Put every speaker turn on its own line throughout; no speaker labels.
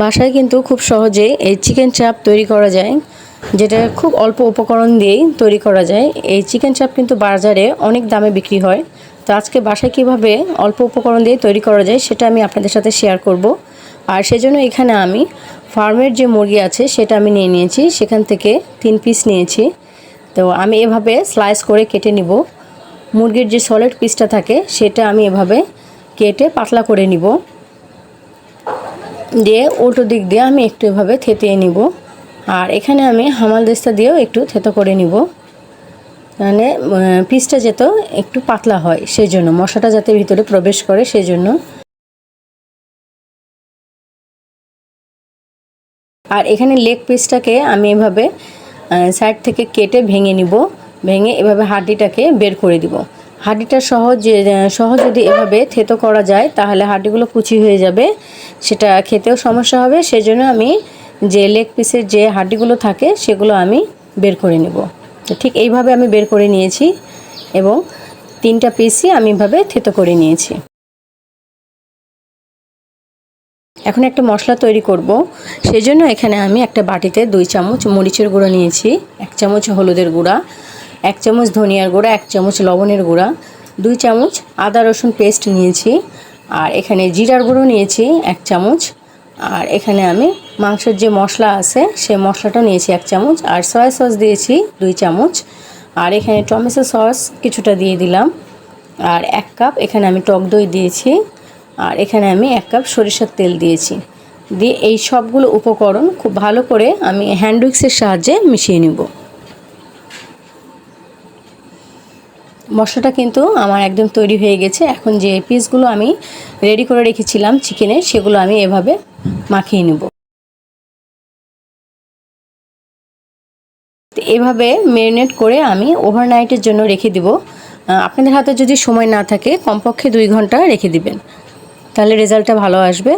বাসায় কিন্তু খুব সহজে এই চিকেন চাপ তৈরি করা যায়, যেটা খুব অল্প উপকরণ দিয়েই তৈরি করা যায়। এই চিকেন চাপ কিন্তু বাজারে অনেক দামে বিক্রি হয়। তো আজকে বাসায় কীভাবে অল্প উপকরণ দিয়ে তৈরি করা যায় সেটা আমি আপনাদের সাথে শেয়ার করব। আর সেজন্য এখানে আমি ফার্মের যে মুরগি আছে সেটা আমি নিয়ে নিয়েছি, সেখান থেকে তিন পিস নিয়েছি। তো আমি এভাবে স্লাইস করে কেটে নিব। মুরগির যে সলিড পিসটা থাকে, সেটা আমি এভাবে কেটে পাতলা করে নিব। দিয়ে উল্টো দিক দিয়ে আমি একটু এভাবে থেতিয়ে নিব। আর এখানে আমি হামাল দিস্তা দিয়েও একটু থেতো করে নিব। মানে পিসটা যেত একটু পাতলা হয় সেই জন্য মশাটা যাতে ভিতরে প্রবেশ করে সেই জন্য আর এখানে লেগ পিসটাকে আমি এভাবে সাইড থেকে কেটে ভেঙে নিব। ভেঙে এভাবে হাড্ডিটাকে বের করে দিব। হাড্ডিটা সহজ সহজ যদি এভাবে থেতো করা যায়, তাহলে হাড্ডিগুলো কুচি হয়ে যাবে। সেটা খেতেও সমস্যা হবে, সেজন্য আমি যে লেগ পিসের যে হাড্ডিগুলো থাকে, সেগুলো আমি বের করে নেব। তো ঠিক এইভাবে আমি বের করে নিয়েছি এবং তিনটা পিসই আমি এভাবে থেতো করে নিয়েছি। এখন একটা মশলা তৈরি করব। সেই জন্য এখানে আমি একটা বাটিতে দুই চামচ মরিচের গুঁড়ো নিয়েছি, এক চামচ হলুদের গুঁড়া এক চামচ ধনিয়ার গুঁড়া, এক চামচ লবণের গুঁড়া, দুই চামচ আদা রসুন পেস্ট নিয়েছি। আর এখানে জিরার গুঁড়ো নিয়েছি, এক চামচ। আর এখানে আমি মাংসের যে মশলা আছে সে মশলাটা নিয়েছি এক চামচ। আর সয়া সস দিয়েছি দুই চামচ। আর এখানে টমেটো সস কিছুটা দিয়ে দিলাম। আর এক কাপ এখানে আমি টক দই দিয়েছি। আর এখানে আমি এক কাপ সরিষার তেল দিয়েছি। দিয়ে এই সবগুলো উপকরণ খুব ভালো করে আমি হ্যান্ড উইক্সের সাহায্যে মিশিয়ে নেব। মশলাটা কিন্তু আমার একদম তৈরি হয়ে গেছে। এখন যে পিসগুলো আমি রেডি করে রেখেছিলাম চিকেনের সেগুলো আমি এভাবে মাখিয়ে নেব। এভাবে ম্যারিনেট করে আমি ওভারনাইটের জন্য রেখে দিব। আপনাদের হাতে যদি সময় না থাকে, কমপক্ষে দুই ঘণ্টা রেখে দিবেন। তাহলে রেজাল্টটা ভালো আসবে।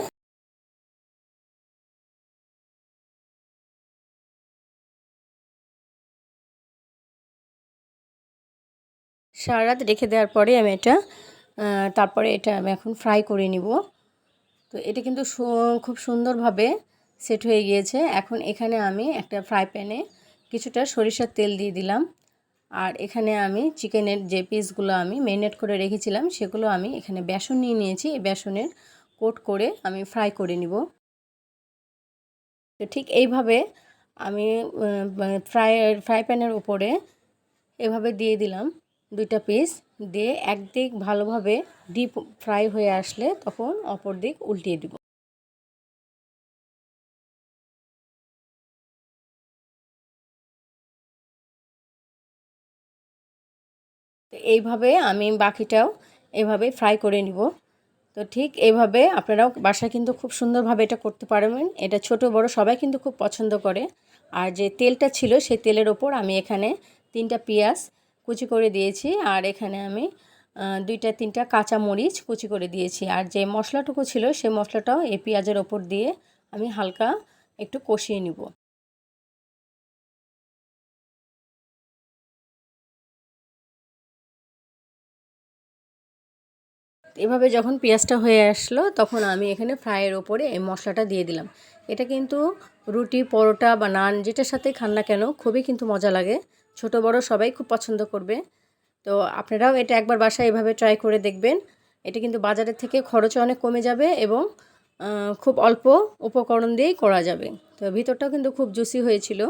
সারা রাত রেখে দেওয়ার পরে আমি এটা তারপরে এটা আমি এখন ফ্রাই করে নিব। তো এটা কিন্তু খুব সুন্দরভাবে সেট হয়ে গিয়েছে। এখন এখানে আমি একটা ফ্রাই প্যানে কিছুটা সরিষার তেল দিয়ে দিলাম। আর এখানে আমি চিকেনের যে পিসগুলো আমি মেরিনেট করে রেখেছিলাম, সেগুলো আমি এখানে বেসন নিয়ে নিয়েছি। এই বেসনের কোট করে আমি ফ্রাই করে নিব। তো ঠিক এইভাবে আমি ফ্রাই ফ্রাই প্যানের উপরে এভাবে দিয়ে দিলাম। দুইটা পিস দিয়ে একদিক ভালোভাবে ডিপ ফ্রাই হয়ে আসলে তখন অপর দিক উল্টিয়ে দিব। এইভাবে আমি বাকিটাও এভাবে ফ্রাই করে নিব। তো ঠিক এইভাবে আপনারাও বাসায় কিন্তু খুব সুন্দরভাবে এটা করতে পারবেন। এটা ছোট, বড় সবাই কিন্তু খুব পছন্দ করে। আর যে তেলটা ছিল সেই তেলের ওপর আমি এখানে তিনটা পেঁয়াজ কুচি করে দিয়েছি আর এখানে আমি দুইটা, তিনটা কাঁচা মরিচ কুচি করে দিয়েছি। আর যে মশলাটুকু ছিল সেই মশলাটাও এই পেঁয়াজের ওপর দিয়ে আমি হালকা একটু কষিয়ে নিব। এভাবে যখন পেঁয়াজটা হয়ে আসলো তখন আমি এখানে ফ্রাইয়ের ওপরে এই মশলাটা দিয়ে দিলাম। এটা কিন্তু রুটি, পরোটা বা নান যেটার সাথে খান না কেন খুবই কিন্তু মজা লাগে। ছোট, বড় সবাই খুব পছন্দ করবে। তো আপনারাও এটা একবার বাসায় এভাবে ট্রাই করে দেখবেন। এটা কিন্তু বাজারের থেকে খরচও অনেক কমে যাবে এবং খুব অল্প উপকরণ দিয়েই করা যাবে। তো ভিতরটাও কিন্তু খুব জুসি হয়েছিল।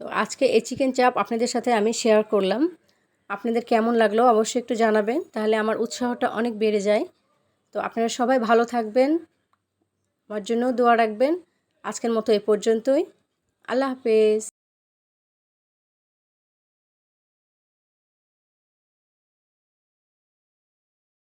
তো আজকে এই চিকেন চাপ আপনাদের সাথে আমি শেয়ার করলাম। আপনাদের কেমন লাগল অবশ্যই একটু জানাবেন। তাহলে আমার উৎসাহটা অনেক বেড়ে যায়। তো আপনারা সবাই ভালো থাকবেন। আমার জন্যও দোয়া রাখবেন। আজকের মতো এ পর্যন্তই। আল্লাহ হাফেজ।